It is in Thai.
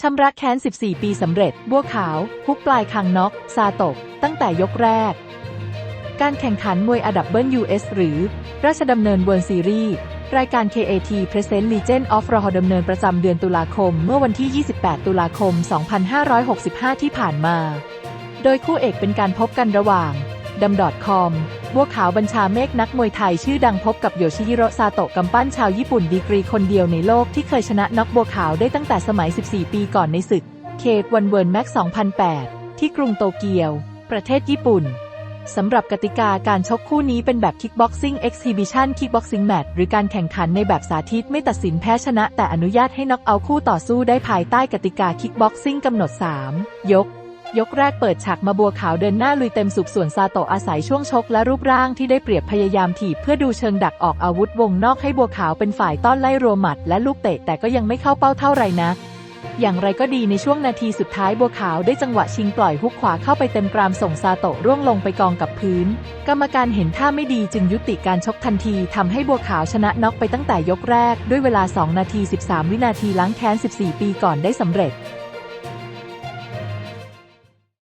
ชำระแค้น 14 ปีสำเร็จ บัวขาว ฮุกปลายคางน็อก ซาตะตั้งแต่ยกแรก การแข่งขันมวยอดับเบิล US หรือ ราชดำเนินเวิร์ซีรีส์รายการ KAT Present Legend of r a h ดำเนินประจำเดือนตุลาคม เมื่อวันที่ 28 ตุลาคม 2565 ที่ผ่านมา โดยคู่เอกเป็นการพบกันระหว่าง ดัมดอทคอมบัวขาวบัญชาเมฆนักมวยไทยชื่อดังพบกับโยชิฮิโรซาโตะกำปั้นชาวญี่ปุ่นดีกรีคนเดียวในโลกที่เคยชนะน็อกบัวขาวได้ตั้งแต่สมัย 14 ปีก่อนในศึก เคทวันเวิร์นแม็ก 2008 ที่กรุงโตเกียว ประเทศญี่ปุ่นสำหรับกติกาการชกคู่นี้เป็นแบบ Kickboxing Exhibition Kickboxing Match หรือการแข่งขันในแบบสาธิตไม่ตัดสินแพ้ชนะ แต่อนุญาตให้น็อกเอาคู่ต่อสู้ได้ภายใต้กติกา Kickboxing กำหนด 3 ยก ยกแรกเปิดฉากมาบัวขาวเดินหน้าลุยเต็มสุกส่วนซาโตะอาศัยช่วงชกและรูปร่างที่ได้เปรียบพยายามถีบเพื่อดูเชิงดักออกอาวุธวงนอกให้บัวขาวเป็นฝ่ายต้อนไล่รัวหมัดและลูกเตะแต่ก็ยังไม่เข้าเป้าเท่าไหร่นะ อย่างไรก็ดีในช่วงนาทีสุดท้ายบัวขาวได้จังหวะชิงปล่อยฮุกขวาเข้าไปเต็มกรามส่งซาโตะร่วงลงไปกองกับพื้น กรรมการเห็นท่าไม่ดีจึงยุติการชกทันทีทำให้บัวขาวชนะน็อกไปตั้งแต่ยกแรก ด้วยเวลา 2 นาที 13 วินาทีล้างแค้น 14 ปีก่อนได้สำเร็จ